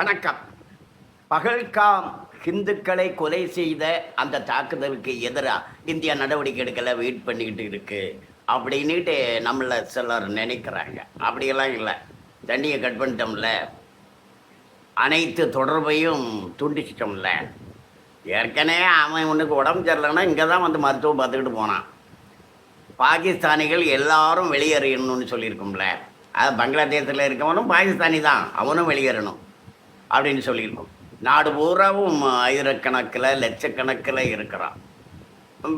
வணக்கம். பகல்காம் ஹிந்துக்களை கொலை செய்த அந்த தாக்குதலுக்கு எதிராக இந்தியா நடவடிக்கை எடுக்கலை வெயிட் பண்ணிக்கிட்டு இருக்கு. அப்படின்னுட்டு நம்மளை சிலர் நினைக்கிறாங்க. அப்படியெல்லாம் இல்லை. தண்ணியை கட் பண்ணிட்டோம்ல. அனைத்து தொடர்பையும் துண்டிச்சிட்டோம்ல. ஏற்கனவே அவன் உனக்கு உடம்பு சரியில்லைன்னா இங்கே தான் வந்து மருத்துவம் பார்த்துக்கிட்டு போனான். பாகிஸ்தானிகள் எல்லாரும் வெளியேறணும்னு சொல்லியிருக்கோம்ல. அது பங்களாதேசத்தில் இருக்கவனும் பாகிஸ்தானி தான். அவனும் வெளியேறணும். அப்படின்னு சொல்லியிருக்கோம். நாடு பூராவும் ஆயிரக்கணக்கில் லட்சக்கணக்கில் இருக்கிறான்.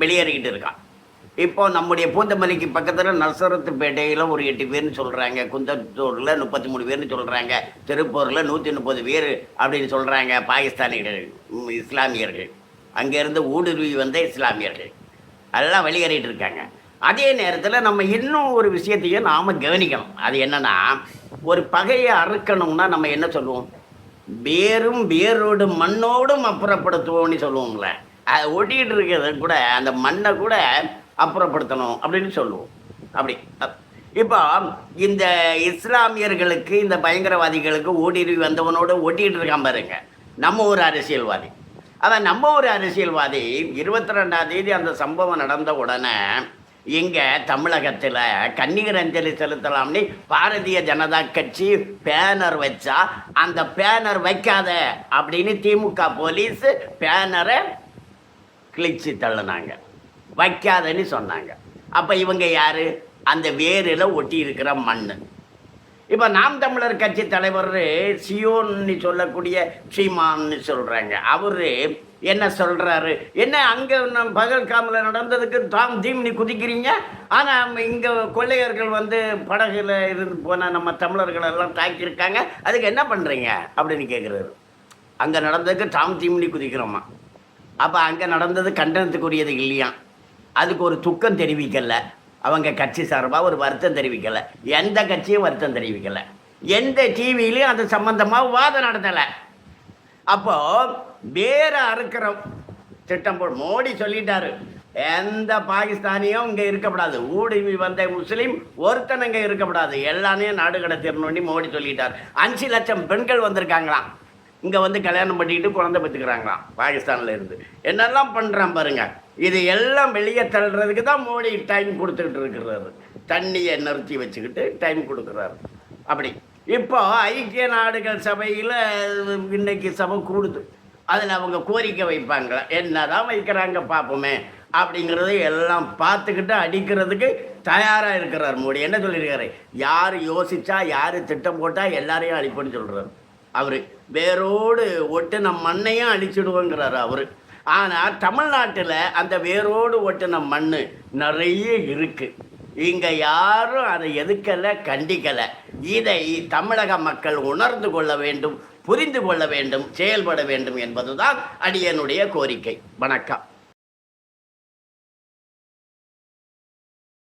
வெளியேறிக்கிட்டு இருக்கான். இப்போ நம்முடைய பூந்தமல்லிக்கு பக்கத்தில் நசரத்துப்பேட்டையில் ஒரு எட்டு பேர்னு சொல்கிறாங்க குந்தத்தூரில் முப்பத்தி மூணு பேர்னு சொல்கிறாங்க திருப்பூரில் நூற்றி முப்பது பேர் அப்படின்னு சொல்கிறாங்க பாகிஸ்தானிகள் இஸ்லாமியர்கள். அங்கேருந்து ஊடுருவி வந்த இஸ்லாமியர்கள். அதெல்லாம் வெளியேறிட்டு இருக்காங்க. அதே நேரத்தில் நம்ம இன்னும் ஒரு விஷயத்தையும் நாம் கவனிக்கணும். அது என்னென்னா ஒரு பகையை அறுக்கணும்னா நம்ம என்ன சொல்லுவோம்? வேரும் வேரோடு மண்ணோடும் அப்புறப்படுத்துவோம்னு சொல்லுவோம்ல. அது ஒட்டிகிட்டு இருக்கிறத கூட அந்த மண்ணை கூட அப்புறப்படுத்தணும் அப்படின்னு சொல்லுவோம். அப்படி. இப்போ இந்த இஸ்லாமியர்களுக்கு இந்த பயங்கரவாதிகளுக்கு ஓடிடுவி வந்தவனோட ஓட்டிகிட்டு இருக்கான் பாருங்க. நம்ம ஒரு அரசியல்வாதி. அதான் நம்ம ஒரு அரசியல்வாதி இருபத்தி ரெண்டாம் தேதி அந்த சம்பவம் நடந்த உடனே இங்கே தமிழகத்தில் கண்ணீர் அஞ்சலி செலுத்தலாம்னு பாரதிய ஜனதா கட்சி பேனர் வச்சா அந்த பேனர் வைக்காத அப்படின்னு திமுக போலீஸ் பேனரை கிழிச்சு தள்ளுனாங்க. வைக்காதன்னு சொன்னாங்க. அப்போ இவங்க யார்? அந்த வேரில் ஒட்டி இருக்கிற மண் இப்போ நாம் தமிழர் கட்சி தலைவர் சியோன்னு சொல்லக்கூடிய சீமான்னு சொல்கிறாங்க அவர் என்ன சொல்கிறாரு என்ன அங்கே நம் பகல்காமில் நடந்ததுக்கு தாம் தீம்னி குதிக்கிறீங்க? ஆனால் இங்கே கொள்ளையர்கள் வந்து படகுல இருந்து போன நம்ம தமிழர்கள் எல்லாம் தாக்கியிருக்காங்க. அதுக்கு என்ன பண்ணுறீங்க அப்படின்னு கேட்குறாரு அங்கே நடந்ததுக்கு தாம் தீம்னி குதிக்கிறோமா? அப்போ அங்கே நடந்தது கண்டனத்துக்குரியது இல்லையா? அதுக்கு ஒரு துக்கம் தெரிவிக்கலை. அவங்க கட்சி சார்பாக ஒரு வருத்தம் தெரிவிக்கலை. எந்த கட்சியும் வருத்தம் தெரிவிக்கலை. எந்த டிவிலையும் அது சம்பந்தமாக வாதம் நடத்தலை. அப்போது வேற அறுக்கிறோம் திட்டம் போல் மோடி சொல்லிட்டாரு எந்த பாகிஸ்தானியும் இங்கே இருக்கக்கூடாது. ஊடுருவி வந்த முஸ்லீம் ஒருத்தன் இங்கே இருக்கக்கூடாது. எல்லாமே நாடு கடத்திடணும்னு மோடி சொல்லிட்டார். அஞ்சு லட்சம் பெண்கள் வந்திருக்காங்களாம். இங்கே வந்து கல்யாணம் பண்ணிக்கிட்டு குழந்தை பெற்றுக்கிறாங்களாம் பாகிஸ்தானில் இருந்து. என்னெல்லாம் பண்ணுறான் பாருங்கள் இது எல்லாம் வெளியே தள்ளுறதுக்கு தான் மோடி டைம் கொடுத்துக்கிட்டு இருக்கிறாரு. தண்ணியை நிறுத்தி வச்சுக்கிட்டு டைம் கொடுக்குறாரு. அப்படி. இப்போ ஐக்கிய நாடுகள் சபையில் இன்னைக்கு சபை கூடுது. அதில் அவங்க கோரிக்கை வைப்பாங்க. என்னதான் வைக்கிறாங்க பார்ப்போமே அப்படிங்கிறத எல்லாம் பார்த்துக்கிட்டு அடிக்கிறதுக்கு தயாராக இருக்கிறார் மோடி. என்ன சொல்லியிருக்காரு? யார் யோசித்தா யார் திட்டம் போட்டால் எல்லாரையும் அழிப்புன்னு சொல்கிறார் அவர் வேரோடு ஒட்டின மண்ணையும் அழிச்சிடுவோங்கிறார் அவர். ஆனால் தமிழ்நாட்டில் அந்த வேரோடு ஒட்டின மண் நிறைய இருக்குது இங்கே யாரும் அதை எதுக்கலை கண்டிக்கலை. இதை தமிழக மக்கள் உணர்ந்து கொள்ள வேண்டும் புரிந்து கொள்ள வேண்டும் செயல்பட வேண்டும் என்பதுதான் அடியனுடைய கோரிக்கை. வணக்கம்.